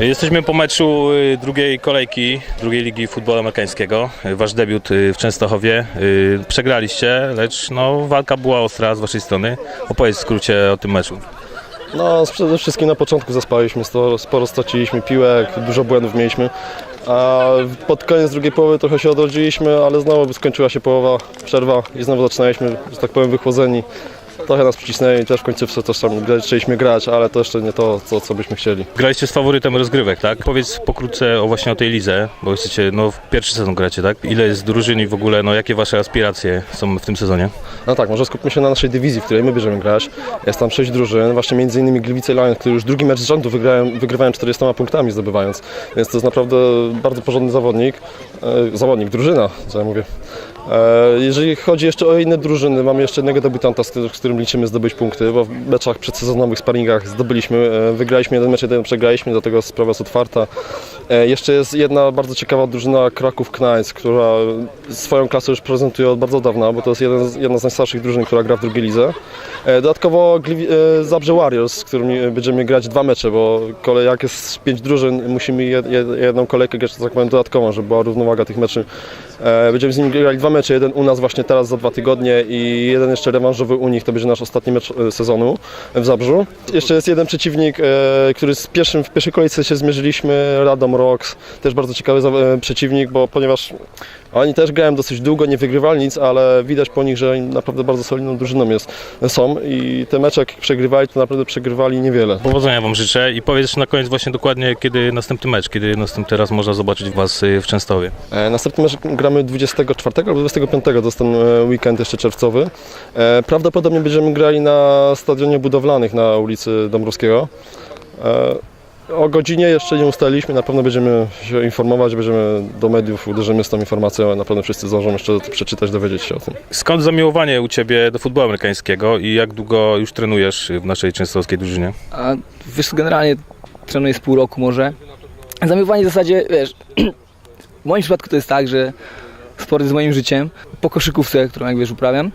Jesteśmy po meczu y, drugiej kolejki, drugiej ligi futbolu amerykańskiego. Y, Wasz debiut y, w Częstochowie. Przegraliście, lecz no, walka była ostra z waszej strony. Opowiedz w skrócie o tym meczu. No, przede wszystkim na początku zaspaliśmy, sporo straciliśmy piłek, dużo błędów mieliśmy. A pod koniec drugiej połowy trochę się odrodziliśmy, ale znowu skończyła się połowa, przerwa i znowu zaczynaliśmy, że tak powiem, wychłodzeni. Trochę nas przycisnęli, też w końcówce też tam chcieliśmy grać, ale to jeszcze nie to, co, co byśmy chcieli. Graliście z faworytem rozgrywek, tak? Powiedz pokrótce o właśnie o tej lidze, bo jesteście, no w pierwszy sezon gracie, tak? Ile jest drużyn i w ogóle, no jakie wasze aspiracje są w tym sezonie? No tak, może skupmy się na naszej dywizji, w której my będziemy grać. Jest tam sześć drużyn, właśnie między innymi Gliwice Lions, które już drugi mecz z rzędu wygrają, wygrywają 40 punktami zdobywając, więc to jest naprawdę bardzo porządny zawodnik, e, zawodnik, drużyna, co ja mówię. E, jeżeli chodzi jeszcze o inne drużyny, mamy jeszcze jednego debiutanta, z, którym- liczymy zdobyć punkty, bo w meczach przedsezonowych, sparingach zdobyliśmy, e, wygraliśmy jeden mecz, jeden przegraliśmy, dlatego sprawa jest otwarta. E, jeszcze jest jedna bardzo ciekawa drużyna Kraków Knights, która swoją klasę już prezentuje od bardzo dawna, bo to jest jeden jedna z najstarszych drużyn, która gra w drugiej lidze. E, Dodatkowo e, Zabrze Warriors, z którymi będziemy grać dwa mecze, bo kolej, jak jest pięć drużyn, musimy jed, jed, jedną kolejkę grać, tak powiem, dodatkową, żeby była równowaga tych meczy. Będziemy z nimi grali dwa mecze, jeden u nas właśnie teraz za dwa tygodnie i jeden jeszcze rewanżowy u nich, to będzie nasz ostatni mecz sezonu w Zabrzu. Jeszcze jest jeden przeciwnik, który z pierwszym, w pierwszej kolejce się zmierzyliśmy, Radom Rocks, też bardzo ciekawy e, przeciwnik, bo ponieważ oni też grają dosyć długo, nie wygrywali nic, ale widać po nich, że naprawdę bardzo solidną drużyną jest, są i te mecze jak przegrywali, to naprawdę przegrywali niewiele. Powodzenia wam życzę i powiedz na koniec właśnie dokładnie, kiedy następny mecz, kiedy następny raz można zobaczyć was y, w Częstochowie. E, Następny mecz gramy 24 albo 25, to jest ten e, weekend jeszcze czerwcowy. E, Prawdopodobnie będziemy grali na stadionie budowlanych na ulicy Dąbrowskiego. O godzinie jeszcze nie ustaliliśmy, na pewno będziemy się informować, będziemy do mediów, uderzymy z tą informacją, a na pewno wszyscy zdążą jeszcze to przeczytać, dowiedzieć się o tym. Skąd zamiłowanie u ciebie do futbolu amerykańskiego i jak długo już trenujesz w naszej częstochowskiej drużynie? A wiesz, generalnie trenuję z pół roku może. Zamiłowanie w zasadzie, wiesz, w moim przypadku to jest tak, że sport jest moim życiem. Po koszykówce, którą jak wiesz uprawiam,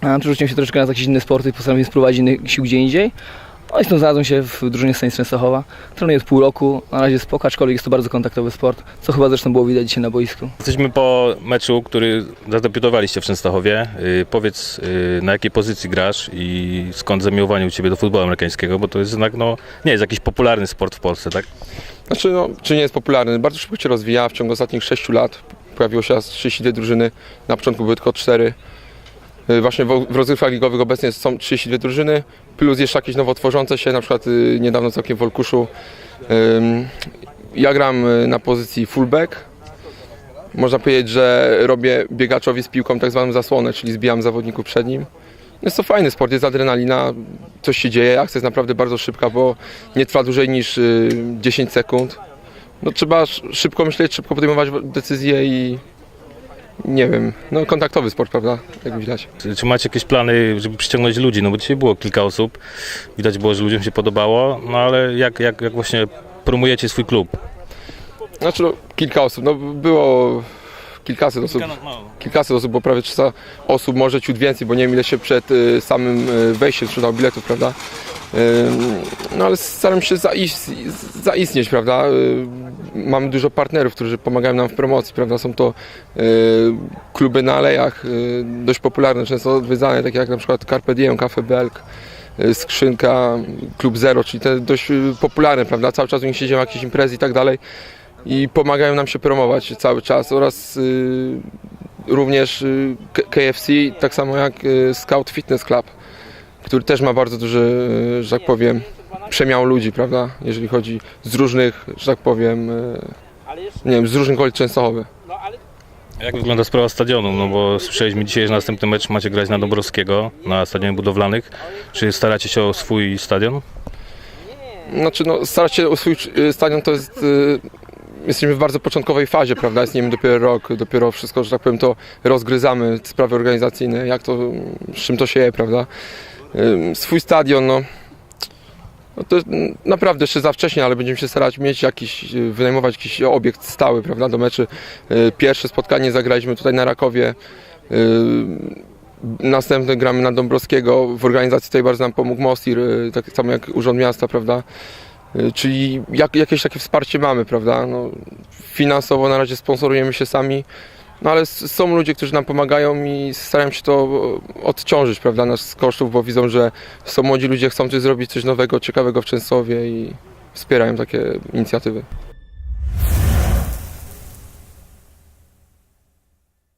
a przerzuciłem się troszeczkę na jakieś inne sporty i postanowiłem spróbować innych sił gdzie indziej. No i stąd znalazłem się w drużynie Stanis Częstochowa. Trenuję z pół roku, na razie spoko, aczkolwiek jest to bardzo kontaktowy sport, co chyba zresztą było widać dzisiaj na boisku. Jesteśmy po meczu, który zadebiutowaliście w Częstochowie. Y, powiedz, y, na jakiej pozycji grasz i skąd zamiłowanie u ciebie do futbolu amerykańskiego, bo to jest jednak, no, nie jest jakiś popularny sport w Polsce, tak? Znaczy, no, czy nie jest popularny? Bardzo szybko się rozwija. W ciągu ostatnich 6 lat pojawiło się aż 32 drużyny. Na początku były tylko 4. Y, Właśnie w rozgrywkach ligowych obecnie są 32 drużyny, plus jeszcze jakieś nowo tworzące się, na przykład y, niedawno całkiem w Olkuszu. Ja gram y, na pozycji fullback. Można powiedzieć, że robię biegaczowi z piłką tak zwaną zasłonę, czyli zbijam zawodników przed nim. Jest to fajny sport, jest adrenalina, coś się dzieje, akcja jest naprawdę bardzo szybka, bo nie trwa dłużej niż y, 10 sekund. No, trzeba sz- szybko myśleć, szybko podejmować decyzje i nie wiem, no kontaktowy sport, prawda, jak widać. Czy, macie jakieś plany, żeby przyciągnąć ludzi? No bo dzisiaj było kilka osób, widać było, że ludziom się podobało, no ale jak, jak, jak właśnie promujecie swój klub? Znaczy no, kilka osób, no było kilkaset osób, kilkaset osób, bo prawie 300 osób, może ciut więcej, bo nie wiem ile się przed y, samym y, wejściem sprzedało biletów, prawda. No ale staram się zaist, zaistnieć, prawda. Mamy dużo partnerów, którzy pomagają nam w promocji, prawda. Są to y, kluby na alejach, y, dość popularne, często odwiedzane, takie jak na przykład Carpe Diem, Cafe Belk, y, Skrzynka, Klub Zero, czyli te dość popularne, prawda. Cały czas u nich się dzieją jakieś imprezy i tak dalej i pomagają nam się promować cały czas oraz również KFC, tak samo jak Scout Fitness Club, który też ma bardzo duży, y, że tak powiem, przemiał ludzi, prawda, jeżeli chodzi z różnych, że tak powiem, y, nie wiem, z różnych okolic Częstochowy. Jak wygląda sprawa stadionu? No bo słyszeliśmy dzisiaj, że następny mecz macie grać na Dąbrowskiego, na stadionie budowlanych. Czy staracie się o swój stadion? Znaczy, no, starać się o swój y, stadion to jest. y, Jesteśmy w bardzo początkowej fazie, prawda? Istniejemy dopiero rok, dopiero wszystko, że tak powiem, to rozgryzamy, sprawy organizacyjne, jak to, z czym to się je, prawda? Swój stadion, no. No to mm, naprawdę jeszcze za wcześnie, ale będziemy się starać mieć jakiś, y, wynajmować jakiś obiekt stały, prawda, do meczy. Y, Pierwsze spotkanie zagraliśmy tutaj na Rakowie. y, Następne gramy na Dąbrowskiego. W organizacji tutaj bardzo nam pomógł Mostir, tak samo jak Urząd Miasta, prawda? Czyli jak, jakieś takie wsparcie mamy, prawda? No, finansowo na razie sponsorujemy się sami, no ale są ludzie, którzy nam pomagają i starają się to e, odciążyć, prawda, nas z kosztów, bo widzą, że są młodzi ludzie, chcą coś zrobić, coś nowego, ciekawego w Częstochowie i wspierają takie inicjatywy.